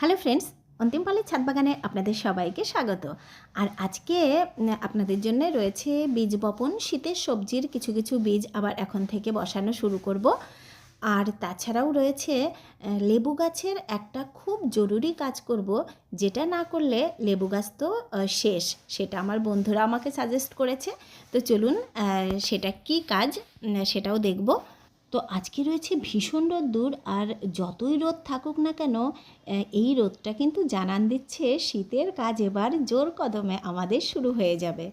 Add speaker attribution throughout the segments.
Speaker 1: Hello friends, অন্তিম পালের ছাদ বাগানে আপনাদের সবাইকে স্বাগত। আর আজকে আপনাদের জন্য রয়েছে বীজ বপন, শীতের সবজির কিছু কিছু বীজ আবার এখন থেকে বসানো শুরু করব। আর তাছাড়াও রয়েছে লেবু গাছের একটা খুব জরুরি কাজ করব, যেটা না করলে লেবু গাছ তো শেষ। সেটা আমার বন্ধুরা আমাকে সাজেস্ট করেছে। তো চলুন সেটা কি কাজ সেটাও দেখব। তো আজকে রয়েছে ভীষণ রোদ্দুর আর যতই রোদ থাকুক না কেন এই রোদটা কিন্তু জানান দিচ্ছে শীতের কাজ এবার জোর কদমে আমাদের শুরু হয়ে যাবে।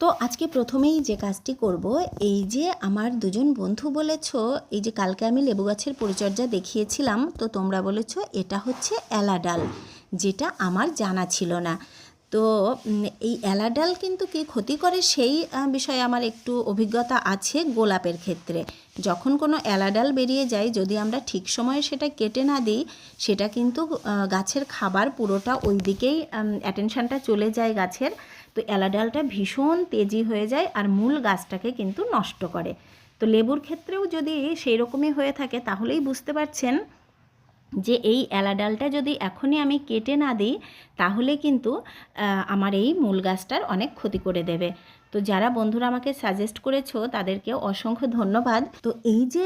Speaker 1: তো আজকে প্রথমেই যে কাজটি করব, এই যে আমার দুজন বন্ধু বলেছ, এই যে কালকে আমি লেবু গাছের পরিচর্যা দেখিয়েছিলাম, তো তোমরা বলেছ এটা হচ্ছে এলাডাল যেটা আমার জানা ছিল না। তো এই এলাডাল কিন্তু কি ক্ষতি করে সেই বিষয়ে আমার একটু অভিজ্ঞতা আছে গোলাপের ক্ষেত্রে। যখন কোনো এলাডাল বেরিয়ে যায়, যদি আমরা ঠিক সময়ে সেটা কেটে না দিই, সেটা কিন্তু গাছের খাবার পুরোটা ওই দিকেই অ্যাটেনশানটা চলে যায় গাছের। তো এলাডালটা ভীষণ তেজি হয়ে যায় আর মূল গাছটাকে কিন্তু নষ্ট করে। তো লেবুর ক্ষেত্রেও যদি সেই রকমই হয়ে থাকে, তাহলেই বুঝতে পারছেন যে এই এলা ডালটা যদি এখনই আমি কেটে না দিই, তাহলে কিন্তু আমার এই মূল গাছটার অনেক ক্ষতি করে দেবে। তো যারা বন্ধুরা আমাকে সাজেস্ট করেছ তাদেরকে অসংখ্য ধন্যবাদ। তো এই যে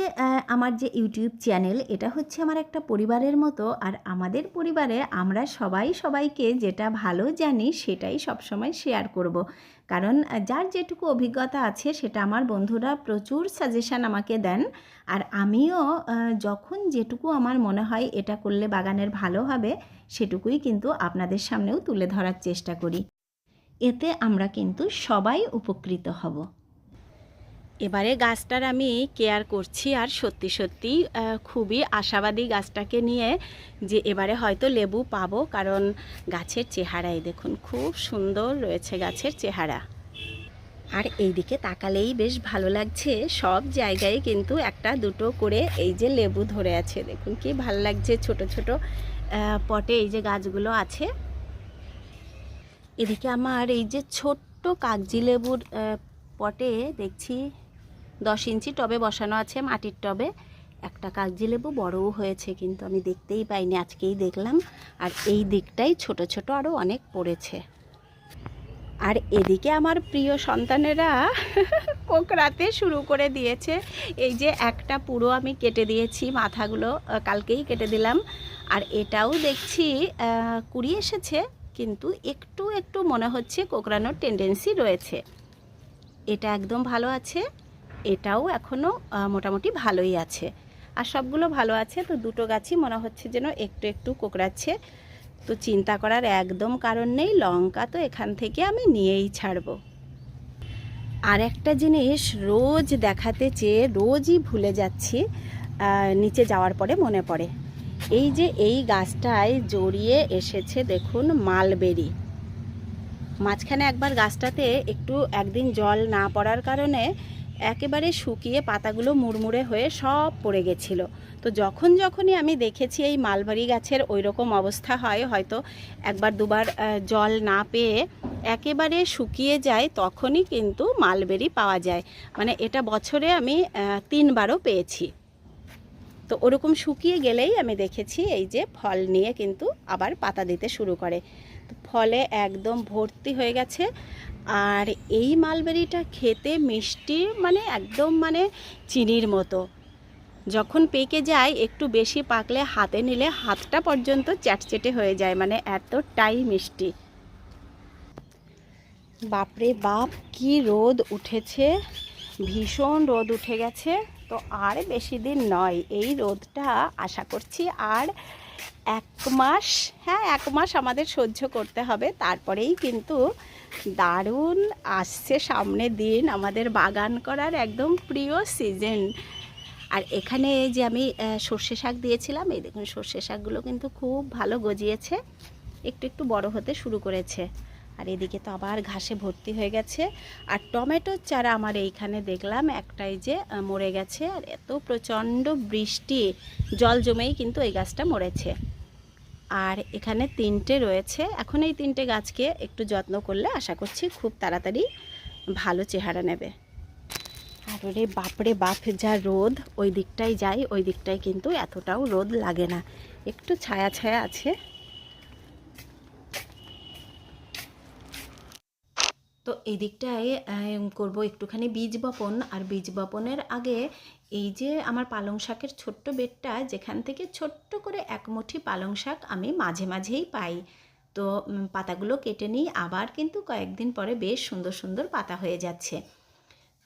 Speaker 1: আমার যে ইউটিউব চ্যানেল এটা হচ্ছে আমার একটা পরিবারের মতো। আর আমাদের পরিবারে আমরা সবাই সবাইকে যেটা ভালো জানি, সেটাই সবসময় শেয়ার করব। কারণ যার যেটুকু অভিজ্ঞতা আছে, সেটা আমার বন্ধুরা প্রচুর সাজেশান আমাকে দেন। আর আমিও যখন যেটুকু আমার মনে হয়, এটা করলে বাগানের ভালো হবে, সেটুকুই কিন্তু আপনাদের সামনেও তুলে ধরার চেষ্টা করি। এতে আমরা কিন্তু সবাই উপকৃত হব। এবারে গাছটার আমি কেয়ার করছি আর সত্যি সত্যি খুবই আশাবাদী গাছটাকে নিয়ে যে এবারে হয়তো লেবু পাবো, কারণ গাছের চেহারাই দেখুন খুব সুন্দর রয়েছে গাছের চেহারা। আর এইদিকে তাকালেই বেশ ভালো লাগছে, সব জায়গায় কিন্তু একটা দুটো করে এই যে লেবু ধরে আছে, দেখুন কি ভালো লাগছে ছোট ছোট পটে এই যে গাছগুলো আছে। এদিকে আমার এই যে ছোট্ট কাগজি লেবুর পটে দেখছি দশ ইঞ্চি টবে বসানো আছে মাটির টবে। একটা কাগজি লেবু বড়ও হয়েছে কিন্তু আমি দেখতেই পাইনি, আজকেই দেখলাম। আর এই দিকটাই ছোট ছোট আরও অনেক পড়েছে। আর এদিকে আমার প্রিয় সন্তানেরা কোকড়াতে শুরু করে দিয়েছে। এই যে একটা পুরো আমি কেটে দিয়েছি, মাথাগুলো কালকেই কেটে দিলাম। আর এটাও দেখছি কুড়ি এসেছে। কিন্তু একটু একটু মনে হচ্ছে কোকড়ানোর টেন্ডেন্সি রয়েছে। এটা একদম ভালো আছে, এটাও এখনও মোটামুটি ভালোই আছে। আর সবগুলো ভালো আছে, তো দুটো গাছই মনে হচ্ছে যেন একটু একটু কোকড়াচ্ছে। তো চিন্তা করার একদম কারণ নেই, লঙ্কা তো এখান থেকে আমি নিয়েই ছাড়বো। আর একটা জিনিস রোজ দেখাতে চেয়ে রোজই ভুলে যাচ্ছি নিচে যাওয়ার পরে মনে পড়ে। এই যে এই গাছটায় জড়িয়ে এসেছে দেখুন মালবেরি। মাঝখানে একবার গাছটাতে একটু একদিন জল না পড়ার কারণে একেবারে শুকিয়ে পাতাগুলো মুড়মুড়ে হয়ে সব পড়ে গেছিল। তো যখন যখনই আমি দেখেছি এই মালবাড়ি গাছের ওই রকম অবস্থা হয়, হয়তো একবার দুবার জল না পেয়ে একেবারে শুকিয়ে যায়, তখনই কিন্তু মালবেরি পাওয়া যায়। মানে এটা বছরে আমি তিনবারও পেয়েছি। তো ওরকম শুকিয়ে গেলেই আমি দেখেছি এই যে ফল নিয়ে কিন্তু আবার পাতা দিতে শুরু করে। তো ফলে একদম ভর্তি হয়ে গেছে। আর এই মালবেরিটা খেতে মিষ্টি মানে একদম মানে চিনির মতো। যখন পেকে যায়, একটু বেশি পাকলে হাতে নিলে হাতটা পর্যন্ত চ্যাটচেটে হয়ে যায় মানে এতটাই মিষ্টি। বাপরে বাপ, কি রোদ উঠেছে। ভীষণ রোদ উঠে গেছে। তো আর বেশি দিন নয়, এই রোদটা আশা করছি আর এক মাস হ্যাঁ এক মাস আমাদের সহ্য করতে হবে। তারপরেই কিন্তু দারুণ আসছে সামনে দিন, আমাদের বাগান করার একদম প্রিয় সিজন আর এখানে যে আমি সর্ষে শাক দিয়েছিলাম, এই দেখুন সর্ষে শাকগুলো কিন্তু খুব ভালো গজিয়েছে, একটু একটু বড় হতে শুরু করেছে। আর এদিকে তো আবার ঘাসে ভর্তি হয়ে গেছে। আর টমেটোর চারা আমার এইখানে দেখলাম, একটাই যে মরে গেছে। আর এত প্রচণ্ড বৃষ্টি, জল জমেই কিন্তু এই গাছটা মরেছে। আর এখানে তিনটে রয়েছে। এখন এই তিনটে গাছকে একটু যত্ন করলে আশা করছি খুব তাড়াতাড়ি ভালো চেহারা নেবে। আর ওরে বাপরে বাপ, যা রোদ, ওই দিকটাই যাই, ওই দিকটায় কিন্তু এতটাও রোদ লাগে না। একটু ছায়া ছায়া আছে। এই দিকটায় করব একটুখানি বীজ বপন। আর বীজ বপনের আগে এই যে আমার পালং শাকের ছোট্ট বেডটা যেখান থেকে ছোট্ট করে এক মুঠি পালং শাক আমি মাঝে মাঝেই পাই। তো পাতাগুলো কেটে নিই। আবার কিন্তু কয়েকদিন পরে বেশ সুন্দর সুন্দর পাতা হয়ে যাচ্ছে।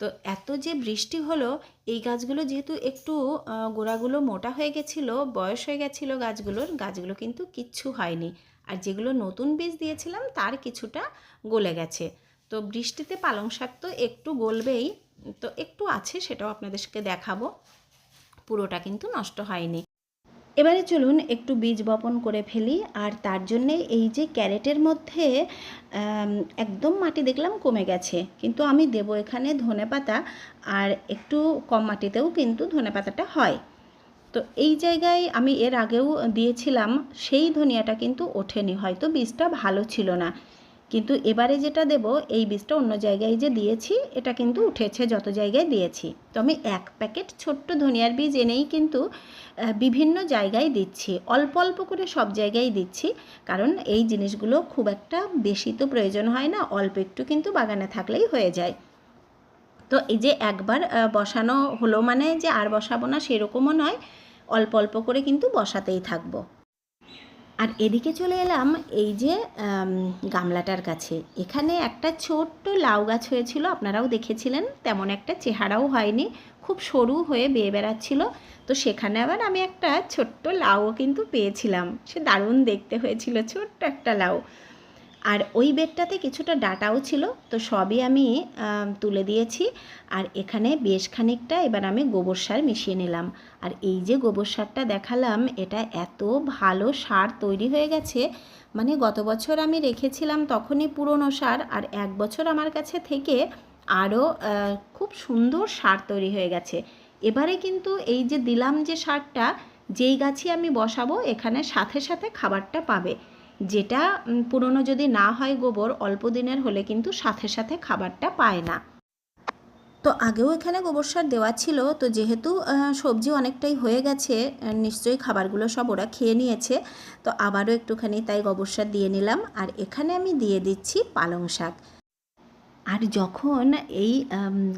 Speaker 1: তো, এত যে বৃষ্টি হলো, এই গাছগুলো যেহেতু একটু গোড়াগুলো মোটা হয়ে গেছিল, বয়স হয়ে গেছিল গাছগুলোর, গাছগুলো কিন্তু কিচ্ছু হয়নি। আর যেগুলো নতুন বীজ দিয়েছিলাম, তার কিছুটা গলে গেছে। তো বৃষ্টিতে পালং শাক তো একটু গলবেই, তো একটু আছে সেটাও আপনাদেরকে দেখাবো। পুরোটা কিন্তু নষ্ট হয়নি। এবারে চলুন একটু বীজ বপন করে ফেলি, আর তার জন্যে এই যে ক্যারেটের মধ্যে একদম মাটি দেখলাম কমে গেছে, কিন্তু আমি দেব এখানে ধনেপাতা আর একটু কম মাটিতেও কিন্তু ধনেপাতাটা হয়। তো এই জায়গায় আমি এর আগেও দিয়েছিলাম, সেই ধনিয়াটা কিন্তু ওঠেনি, হয়তো বীজটা ভালো ছিল না। কিন্তু এবারে যেটা দেব, এই বীজটা অন্য জায়গায় যে দিয়েছি, এটা কিন্তু উঠেছে যত জায়গায় দিয়েছি। তো আমি এক প্যাকেট ছোট্ট ধনিয়ার বীজ এনেই কিন্তু বিভিন্ন জায়গায় দিচ্ছি। অল্প অল্প করে সব জায়গায় দিচ্ছি, কারণ এই জিনিসগুলো খুব একটা বেশি তো প্রয়োজন হয় না, অল্প একটু কিন্তু বাগানে থাকলেই হয়ে যায়। তো এই যে একবার বসানো হলো মানে যে আর বসাবো না সেরকমও নয়, অল্প অল্প করে কিন্তু বসাতেই থাকব। আর এদিকে চলে এলাম এই যে গামলাটার কাছে। এখানে একটা ছোট্ট লাউ গাছ হয়েছিল, আপনারাও দেখেছিলেন, তেমন একটা চেহারাও হয়নি, খুব সরু হয়ে বেয়ে বেড়াচ্ছিল। তো সেখানে আবার আমি একটা ছোট্ট লাউও কিন্তু পেয়েছিলাম। সে দারুণ দেখতে হয়েছিল, ছোট্ট একটা লাউ। আর ওই বেডটাতে কিছুটা ডাটাও ছিল, তো সবই আমি তুলে দিয়েছি। আর এখানে বেশ খানিকটা এবার আমি গোবর সার মিশিয়ে নিলাম। আর এই যে গোবর সারটা দেখালাম, এটা এত ভালো সার তৈরি হয়ে গেছে। মানে গত বছর আমি রেখেছিলাম তখনই পুরনো সার, আর এক বছর আমার কাছে থেকে আরও খুব সুন্দর সার তৈরি হয়ে গেছে। এবারে কিন্তু এই যে দিলাম যে সারটা, যেই গাছই আমি বসাবো, এখানে সাথে সাথে খাবারটা পাবে। যেটা পুরনো যদি না হয় গোবর, অল্প দিনের হলে কিন্তু সাথে সাথে খাবারটা পায় না। তো আগেও এখানে গোবর সার দেওয়া ছিল। তো যেহেতু সবজি অনেকটাই হয়ে গেছে নিশ্চয়ই খাবারগুলো সব ওরা খেয়ে নিয়েছে। তো আবারও একটুখানি তাই গোবর সার দিয়ে নিলাম। আর এখানে আমি দিয়ে দিচ্ছি পালং শাক। আর যখন এই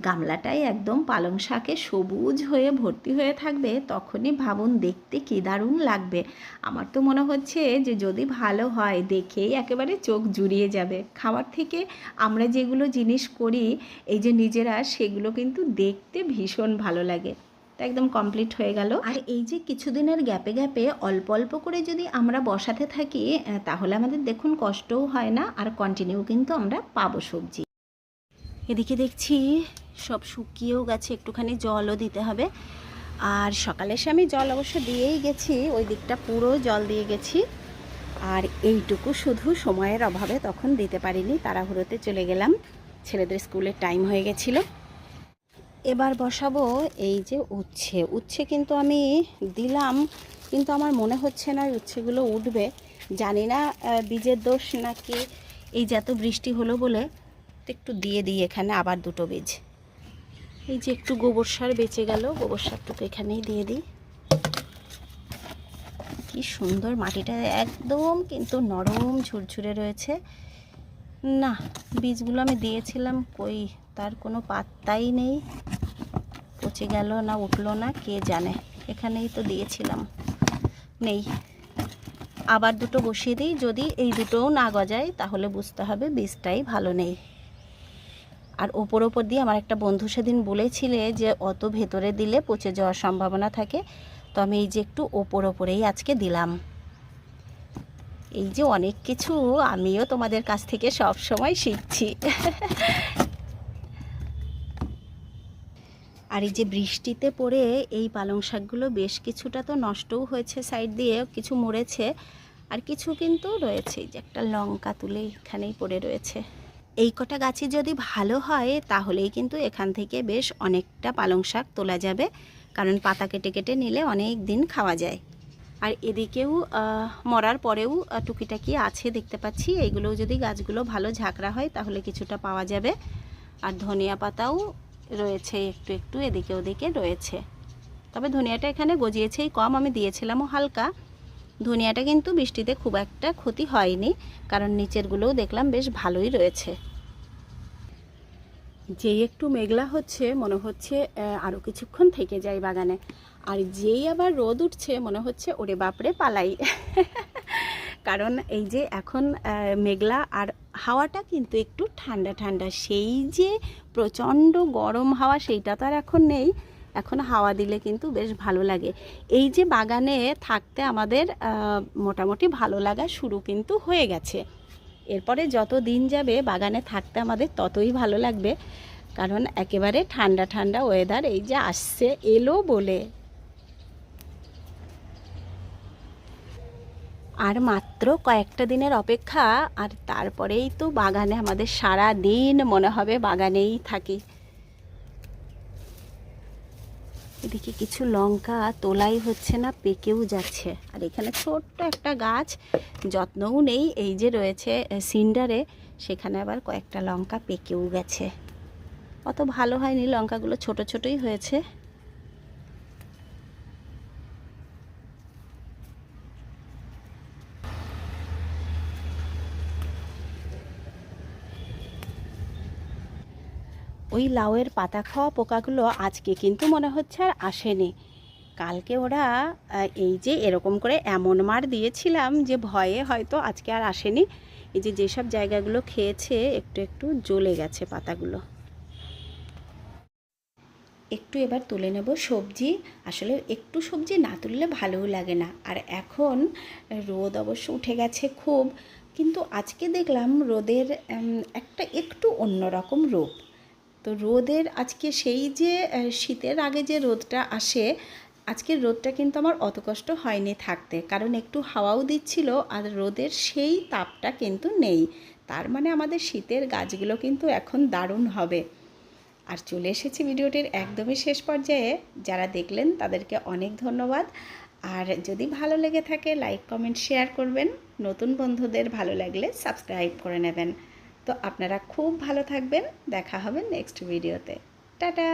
Speaker 1: গামলাটায় একদম পালং শাকে সবুজ হয়ে ভর্তি হয়ে থাকবে, তখনই ভাবুন দেখতে কী দারুণ লাগবে। আমার তো মনে হচ্ছে যে যদি ভালো হয়, দেখেই একেবারে চোখ জুড়িয়ে যাবে। খাবার থেকে আমরা যেগুলো জিনিস করি, এই যে নিজেরা সেগুলো কিন্তু দেখতে ভীষণ ভালো লাগে। একদম কমপ্লিট হয়ে গেল। আর এই যে কিছুদিনের গ্যাপে গ্যাপে অল্প অল্প করে যদি আমরা বসাতে থাকি তাহলে আমাদের দেখুন কষ্টও হয় না, আর কন্টিনিউ কিন্তু আমরা পাবো সবজি। এদিকে দেখছি সব শুকিয়েও গেছে, একটুখানি জলও দিতে হবে। আর সকালে এসে আমি জল অবশ্য দিয়েই গেছি, ওই দিকটা পুরো জল দিয়ে গেছি। আর এইটুকু শুধু সময়ের অভাবে তখন দিতে পারিনি, তাড়াহুড়োতে চলে গেলাম। ছেলেদের স্কুলের টাইম হয়ে গেছিল। এবার বসাবো এই যে উচ্ছে। উচ্ছে কিন্তু আমি দিলাম, কিন্তু আমার মনে হচ্ছে না ওই উচ্ছেগুলো উঠবে। জানি না বীজের দোষ নাকি এই যে এত বৃষ্টি হলো বলে একটু দিয়ে দিই এখানে, আবার দুটো বীজ। এই যে একটু গোবর সার বেঁচে গেল, গোবর সারটুকু এখানেই দিয়ে দিই। কি সুন্দর, মাটিটা একদম কিন্তু নরম ঝুরঝুরে রয়েছে। না, বীজগুলো আমি দিয়েছিলাম, কই, তার কোনো পাত্তাই নেই। পচে গেল না, উঠল না, কে জানে? এখানেই তো দিয়েছিলাম। নেই। আবার দুটো বসিয়ে দিই, যদি এই দুটোও না গজায়, তাহলে বুঝতে হবে বীজটাই ভালো নেই। আর ওপর ওপর দিয়ে আমার একটা বন্ধু সেদিন বলেছিলে যে অত ভেতরে দিলে পচে যাওয়ার সম্ভাবনা থাকে, তো আমি এই যে একটু ওপর ওপরেই আজকে দিলাম। এই যে অনেক কিছু আমিও তোমাদের কাছ থেকে সব সময় শিখছি। আর এই যে বৃষ্টিতে পড়ে এই পালং শাকগুলো বেশ কিছুটা তো নষ্টও হয়েছে সাইড দিয়ে, কিছু মরেছে, আর কিছু কিন্তু রয়েছে যে একটা লঙ্কা তুলে এখানেই পড়ে রয়েছে। এই কটা গাছই যদি ভালো হয়, তাহলেই কিন্তু এখান থেকে বেশ অনেকটা পালং শাক তোলা যাবে। কারণ পাতা কেটে কেটে নিলে অনেক দিন খাওয়া যায়। আর এদিকেও মরার পরেও টুকিটাকি আছে দেখতে পাচ্ছি। এইগুলোও যদি গাছগুলো ভালো ঝাঁকড়া হয়, তাহলে কিছুটা পাওয়া যাবে। আর ধনিয়া পাতাও রয়েছে একটু একটু, এদিকে ওদিকে রয়েছে। তবে ধনিয়াটা এখানে গজিয়েছেই কম, আমি দিয়েছিলামও হালকা। ধনিয়াটা কিন্তু বৃষ্টিতে খুব একটা ক্ষতি হয়নি, কারণ নিচেরগুলোও দেখলাম বেশ ভালোই রয়েছে। যেই একটু মেঘলা হচ্ছে, মনে হচ্ছে আরও কিছুক্ষণ থেকে যায় বাগানে। আর যেই আবার রোদ উঠছে, মনে হচ্ছে, ওরে বাপরে, পালাই। কারণ এই যে এখন মেঘলা আর হাওয়াটা কিন্তু একটু ঠান্ডা ঠান্ডা। সেই যে প্রচণ্ড গরম হাওয়া, সেইটা তো আর এখন নেই। এখন হাওয়া দিলে কিন্তু বেশ ভালো লাগে। এই যে বাগানে থাকতে আমাদের মোটামুটি ভালো লাগা শুরু কিন্তু হয়ে গেছে। এরপরে যত দিন যাবে বাগানে থাকতে আমাদের ততই ভালো লাগবে। কারণ একেবারে ঠান্ডা ঠান্ডা ওয়েদার এই যে আসছে, এলো বলে। আর মাত্র কয়েকটা দিনের অপেক্ষা, আর তারপরেই তো বাগানে আমাদের সারা দিন মনে হবে বাগানেই থাকি। এদিকে কিছু লঙ্কা তোলাই হচ্ছে না, পেকেও যাচ্ছে। আর এখানে ছোট্ট একটা গাছ, যত্নও নেই, এই যে রয়েছে সিন্ডারে, সেখানে আবার কয়েকটা লঙ্কা পেকেও গেছে। অত ভালো হয়নি, লঙ্কাগুলো ছোট ছোটই হয়েছে। ওই লাউয়ের পাতা খাওয়া পোকাগুলো আজকে কিন্তু মনে হচ্ছে আর আসেনি। কালকে ওরা এই যে এরকম করে এমন মার দিয়েছিলাম যে ভয়ে হয়তো আজকে আর আসেনি। এই যে যেসব জায়গাগুলো খেয়েছে, একটু একটু জ্বলে গেছে পাতাগুলো। একটু এবার তুলে নেব সবজি। আসলে একটু সবজি না তুললে ভালোও লাগে না। আর এখন রোদ অবশ্য উঠে গেছে খুব, কিন্তু আজকে দেখলাম রোদের একটা একটু অন্যরকম রূপ। তো রোদের আজকে সেই যে শীতের আগে যে রোদটা আসে, আজকের রোদটা কিন্তু আমার অত কষ্ট হয়নি থাকতে। কারণ একটু হাওয়াও দিচ্ছিল আর রোদের সেই তাপটা কিন্তু নেই। তার মানে আমাদের শীতের গাছগুলো কিন্তু এখন দারুণ হবে। আর চলে এসেছি ভিডিওটির একদমই শেষ পর্যায়ে। যারা দেখলেন তাদেরকে অনেক ধন্যবাদ। আর যদি ভালো লেগে থাকে, লাইক, কমেন্ট, শেয়ার করবেন। নতুন বন্ধুদের ভালো লাগলে সাবস্ক্রাইব করে নেবেন। তো আপনারা খুব ভালো থাকবেন। দেখা হবে নেক্সট ভিডিওতে টাটা!